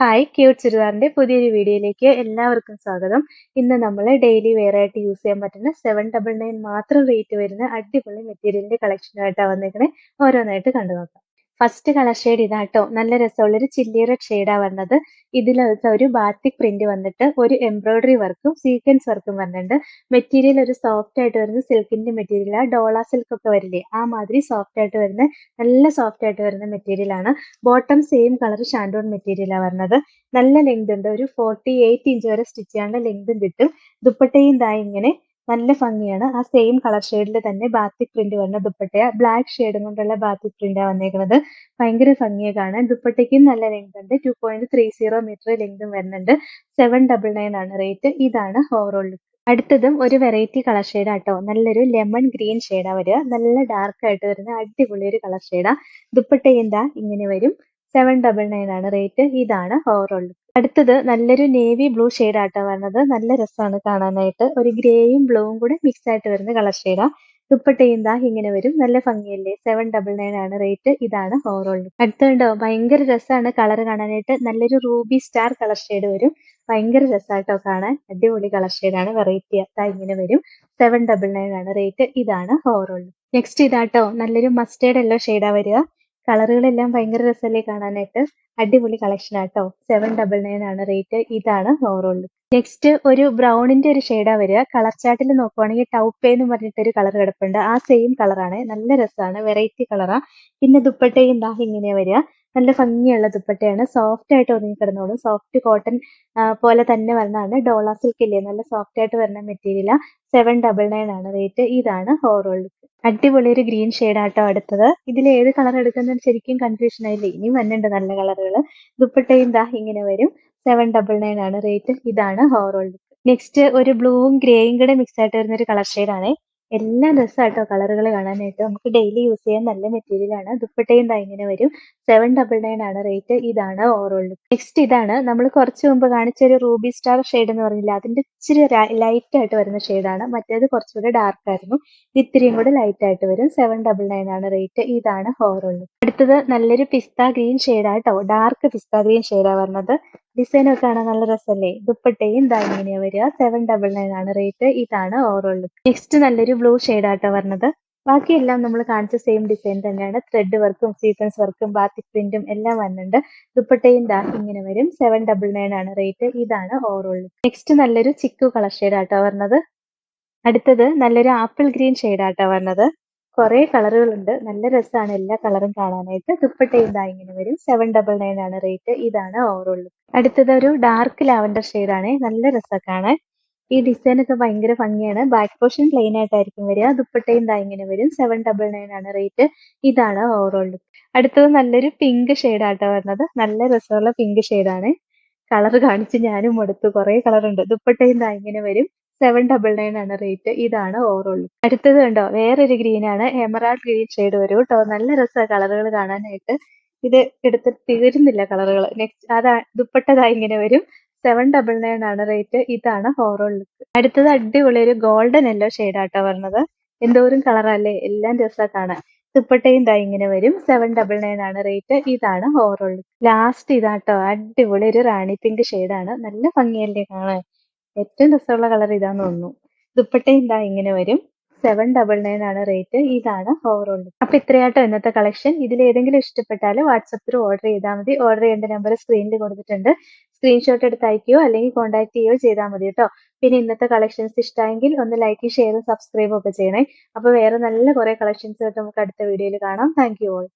Hi cute ചുരിദാറിന്റെ പുതിയൊരു വീഡിയോയിലേക്ക് എല്ലാവർക്കും സ്വാഗതം. ഇന്ന് നമ്മൾ ഡെയിലി വെയർ ആയിട്ട് യൂസ് ചെയ്യാൻ പറ്റുന്ന സെവൻ ഡബിൾ നയൻ മാത്രം റേറ്റ് വരുന്ന അടിപൊളി മെറ്റീരിയലിന്റെ കളക്ഷനായിട്ടാണ് വന്നേക്കണേ. ഓരോന്നായിട്ട് കണ്ടു നോക്കാം ഫസ്റ്റ് കളർ ഷെയ്ഡ് ഇതാട്ടോ. നല്ല രസമുള്ളൊരു ചില്ലി റെഡ് വന്നത്. ഇതിൽ ഒരു ബാത്തിക് പ്രിന്റ് വന്നിട്ട് ഒരു എംബ്രോയിഡറി വർക്കും സീക്വൻസ് വർക്കും വന്നിട്ടുണ്ട്. മെറ്റീരിയൽ ഒരു സോഫ്റ്റ് ആയിട്ട് വരുന്ന സിൽക്കിന്റെ മെറ്റീരിയൽ ആ. ഡോള സിൽക്ക് ഒക്കെ വരില്ലേ ആ മാതിരി സോഫ്റ്റ് ആയിട്ട് വരുന്ന നല്ല സോഫ്റ്റ് ആയിട്ട് വരുന്ന മെറ്റീരിയൽ ആണ്. ബോട്ടം സെയിം കളർ ഷാൻഡോൺ മെറ്റീരിയലാണ് വരുന്നത് നല്ല ലെങ്ത് ഉണ്ട്. ഒരു ഫോർട്ടി എയ്റ്റ് ഇഞ്ച് വരെ സ്റ്റിച്ച് ചെയ്യാനുള്ള ലെങ്തും കിട്ടും. ദുപ്പട്ടയും ഇതായി ഇങ്ങനെ നല്ല ഭംഗിയാണ്. ആ സെയിം കളർ ഷെയ്ഡിൽ തന്നെ ബാത്തിക് പ്രിന്റ് വന്ന ദുപ്പട്ടയ. ബ്ലാക്ക് ഷെയ്ഡും കൊണ്ടുള്ള ബാത്തിക് പ്രിന്റാണ് വന്നേക്കുന്നത് ഭയങ്കര ഭംഗിയെ കാണാൻ. ദുപ്പട്ടയ്ക്കും നല്ല ലെങ്ത് ഉണ്ട്. Two point three zero metre ലെങ്തും വരുന്നുണ്ട്. സെവൻ ഡബിൾ നയൻ ആണ് റേറ്റ് ഇതാണ് ഓവറോൾ ലുക്ക് അടുത്തതും ഒരു വെറൈറ്റി കളർ ഷെയ്ഡ് ആട്ടോ. നല്ലൊരു ലെമൺ ഗ്രീൻ ഷെയ്ഡാ വരിക. നല്ല ഡാർക്ക് ആയിട്ട് വരുന്ന അടിപൊളി ഒരു കളർ ഷെയ്ഡാ ദുപ്പട്ട ഇങ്ങനെ വരും. സെവൻ ഡബിൾ നയൻ ആണ് റേറ്റ് ഇതാണ് ഓവറോൾ അടുത്തത് നല്ലൊരു നേവി ബ്ലൂ ഷെയ്ഡ് ആട്ടോ വരുന്നത് നല്ല രസമാണ് കാണാനായിട്ട്. ഒരു ഗ്രേയും ബ്ലൂവും കൂടെ മിക്സ് ആയിട്ട് വരുന്ന കളർ ഷെയ്ഡാ ദുപ്പട്ടയും ദാ ഇങ്ങനെ വരും. നല്ല ഭംഗിയല്ലേ? സെവൻ ഡബിൾ നയൻ ആണ് റേറ്റ് ഇതാണ് ഓവറോൾ അടുത്തുണ്ടോ? ഭയങ്കര രസമാണ് കളർ കാണാനായിട്ട്. നല്ലൊരു റൂബി സ്റ്റാർ കളർ ഷെയ്ഡ് വരും. ഭയങ്കര രസമായിട്ടോ കാണാൻ. അടിപൊളി കളർ ഷെയ്ഡാണ് വെറൈറ്റി ദാ ഇങ്ങനെ വരും. സെവൻ ഡബിൾ നയൻ ആണ് റേറ്റ് ഇതാണ് ഓവറോൾ നെക്സ്റ്റ് ഇതാട്ടോ. നല്ലൊരു മസ്റ്റേർഡ് എല്ലോ ഷെയ്ഡാ വരിക. കളറുകളെല്ലാം ഭയങ്കര രസമല്ലേ കാണാനായിട്ട്? അടിപൊളി കളക്ഷൻ ആട്ടോ. സെവൻ ഡബിൾ നയൻ ആണ് റേറ്റ് ഇതാണ് ഓവറോൾ നെക്സ്റ്റ് ഒരു ബ്രൗണിന്റെ ഒരു ഷെയ്ഡാ വരിക. കളർ ചാർട്ടിൽ നോക്കുവാണെങ്കിൽ ടൗപ്പേ എന്ന് പറഞ്ഞിട്ട് ഒരു കളർ കിടപ്പുണ്ട്. ആ സെയിം കളറാണ് നല്ല രസമാണ്. വെറൈറ്റി കളറാ പിന്നെ ദുപ്പട്ടയും ദാ ഇങ്ങനെ വരിക. നല്ല ഭംഗിയുള്ള ദുപ്പട്ടയാണ്. സോഫ്റ്റ് ആയിട്ട് ഒതുങ്ങി കിടന്നോളും. സോഫ്റ്റ് കോട്ടൺ പോലെ തന്നെ വരുന്നതാണ് ഡോള സിൽക്ക് ഇല്ലേ? നല്ല സോഫ്റ്റ് ആയിട്ട് വരുന്ന മെറ്റീരിയലാ സെവൻ ഡബിൾ നയൻ ആണ് റേറ്റ് ഇതാണ് ഓവറോൾ അടിപൊളി ഒരു ഗ്രീൻ ഷെയ്ഡ് ആട്ടോ അടുത്തത്. ഇതിൽ ഏത് കളർ എടുക്കുന്നത് ശരിക്കും കൺഫ്യൂഷൻ ആയില്ലേ? ഇനിയും വന്നിട്ടുണ്ട് നല്ല കളറുകൾ ദുപ്പട്ടയും ദാ ഇങ്ങനെ വരും. സെവൻ ഡബിൾ നയൻ ആണ് റേറ്റ് ഇതാണ് ഓവറോൾ നെക്സ്റ്റ് ഒരു ബ്ലൂവും ഗ്രേയും കൂടെ മിക്സ് ആയിട്ട് വരുന്ന ഒരു കളർ ഷെയ്ഡാണ് എല്ലാം രസമാട്ടോ കളറുകൾ കാണാനായിട്ട്. നമുക്ക് ഡെയിലി യൂസ് ചെയ്യാൻ നല്ല മെറ്റീരിയൽ ആണ്. ദുപ്പട്ടയും ദാ ഇങ്ങനെ വരും. സെവൻ ഡബിൾ നയൻ ആണ് റേറ്റ് ഇതാണ് ഓവറോൾ നെക്സ്റ്റ് ഇതാണ് നമ്മൾ കുറച്ച് മുമ്പ് കാണിച്ച ഒരു റൂബി സ്റ്റാർ ഷെയ്ഡ് എന്ന് പറഞ്ഞില്ല? അതിന്റെ ഇച്ചിരി ലൈറ്റ് ആയിട്ട് വരുന്ന ഷെയ്ഡാണ് മറ്റേത് കുറച്ചുകൂടെ ഡാർക്ക് ആയിരുന്നു. ഇത് ഇത്തിരിയും കൂടെ ലൈറ്റ് ആയിട്ട് വരും. സെവൻ ഡബിൾ നയൻ ആണ് റേറ്റ് ഇതാണ് ഓവറോൾ അടുത്തത് നല്ലൊരു പിസ്ത ഗ്രീൻ ഷെയ്ഡാട്ടോ ഡാർക്ക് പിസ്ത ഗ്രീൻ ഷെയ്ഡാണ് വരുന്നത്. ഡിസൈൻ ഒക്കെ കാണാൻ നല്ല രസമല്ലേ ദുപ്പട്ടയും ഇങ്ങനെയാ വരിക. സെവൻ ഡബിൾ നയൻ ആണ് റേറ്റ് ഇതാണ് ഓവറോൾ ലുക്ക് നെക്സ്റ്റ് നല്ലൊരു ബ്ലൂ ഷെയ്ഡാട്ടോ വരുന്നത് ബാക്കിയെല്ലാം നമ്മൾ കാണിച്ച സെയിം ഡിസൈൻ തന്നെയാണ്. ത്രെഡ് വർക്കും സീക്വൻസ് വർക്കും ബാത്തിക് പ്രിന്റും എല്ലാം വന്നിട്ടുണ്ട്. ദുപ്പട്ടയും ദാ ഇങ്ങനെ വരും. സെവൻ ഡബിൾ നയൻ ആണ് റേറ്റ് ഇതാണ് ഓവറോൾ നെക്സ്റ്റ് നല്ലൊരു ചിക്കു കളർ ഷെയ്ഡാട്ടോ വരുന്നത് അടുത്തത് നല്ലൊരു ആപ്പിൾ ഗ്രീൻ ഷെയ്ഡാട്ടോ വരുന്നത് കുറെ കളറുകളുണ്ട്. നല്ല രസമാണ് എല്ലാ കളറും കാണാനായിട്ട്. ദുപ്പട്ട ഇതാ ഇങ്ങനെ വരും. സെവൻ ഡബിൾ നയൻ ആണ് റേറ്റ് ഇതാണ് ഓവറോൾ അടുത്തത് ഒരു ഡാർക്ക് ലാവൻഡർ ഷെയ്ഡ് ആണ്. നല്ല രസം കാണാൻ. ഈ ഡിസൈൻ ഒക്കെ ഭയങ്കര ഭംഗിയാണ്. ബാക്ക് പോർഷൻ പ്ലെയിൻ ആയിട്ടായിരിക്കും വരിക. ദുപ്പട്ടയും ദാ ഇങ്ങനെ വരും. സെവൻ ഡബിൾ നയൻ ആണ് റേറ്റ് ഇതാണ് ഓവറോൾ അടുത്തത് നല്ലൊരു പിങ്ക് ഷെയ്ഡാട്ടോ വരുന്നത്. നല്ല രസമുള്ള പിങ്ക് ഷെയ്ഡാണ് കളർ കാണിച്ച് ഞാനും എടുത്തു. കുറെ ഉണ്ട് ദുപ്പട്ടയും ദാ ഇങ്ങനെ വരും. സെവൻ ഡബിൾ നയൻ ആണ് റേറ്റ് ഇതാണ് ഓവറോൾ അടുത്തത് കണ്ടോ? വേറൊരു ഗ്രീൻ ആണ്. എമറാൾഡ് ഗ്രീൻ ഷെയ്ഡ് വരും കേട്ടോ നല്ല രസമാണ് കളറുകൾ കാണാനായിട്ട്. ഇത് എടുത്ത് തീരുന്നില്ല കളറുകൾ നെക്സ്റ്റ് അതാ ദുപ്പട്ടതാ ഇങ്ങനെ വരും. സെവൻ ഡബിൾ നയൻ ആണ് റേറ്റ് ഇതാണ് ഓവറോൾ ലുക്ക് അടുത്തത് അടിപൊളി ഒരു ഗോൾഡൻ യെല്ലോ ഷെയ്ഡാട്ടോ വരുന്നത് എന്തോരം കളറല്ലേ എല്ലാം രസമാണ് കാണാൻ. ദുപ്പട്ടയും ദാ ഇങ്ങനെ വരും. സെവൻ ഡബിൾ നയൻ ആണ് റേറ്റ് ഇതാണ് ഓവറോൾ ലാസ്റ്റ് ഇതാട്ടോ. അടിപൊളി ഒരു റാണി പിങ്ക് ഷെയ്ഡാണ് നല്ല ഭംഗിയല്ലേ കാണാൻ. ഏറ്റവും രസമുള്ള കളർ ഇതാന്ന് തോന്നുന്നു. ദുപ്പട്ട എന്താ ഇങ്ങനെ വരും. സെവൻ ഡബിൾ നയൻ ആണ് റേറ്റ് ഇതാണ് ഓവറോൾ അപ്പൊ ഇത്രയായിട്ടോ ഇന്നത്തെ കളക്ഷൻ ഇതിൽ ഏതെങ്കിലും ഇഷ്ടപ്പെട്ടാൽ വാട്സപ്പിൽ ഓർഡർ ചെയ്താൽ മതി. ഓർഡർ ചെയ്യേണ്ട നമ്പർ സ്ക്രീനിൽ കൊടുത്തിട്ടുണ്ട്. സ്ക്രീൻഷോട്ട് എടുത്ത് അയക്കുകയോ അല്ലെങ്കിൽ കോൺടാക്ട് ചെയ്യുകയോ ചെയ്താൽ മതി കേട്ടോ പിന്നെ ഇന്നത്തെ കളക്ഷൻസ് ഇഷ്ടമെങ്കിൽ ഒന്ന് ലൈക്ക് ഷെയറും സബ്സ്ക്രൈബും ഒക്കെ ചെയ്യണേ. അപ്പൊ വേറെ നല്ല കുറെ കളക്ഷൻസ് നമുക്ക് അടുത്ത വീഡിയോയിൽ കാണാം. Thank you all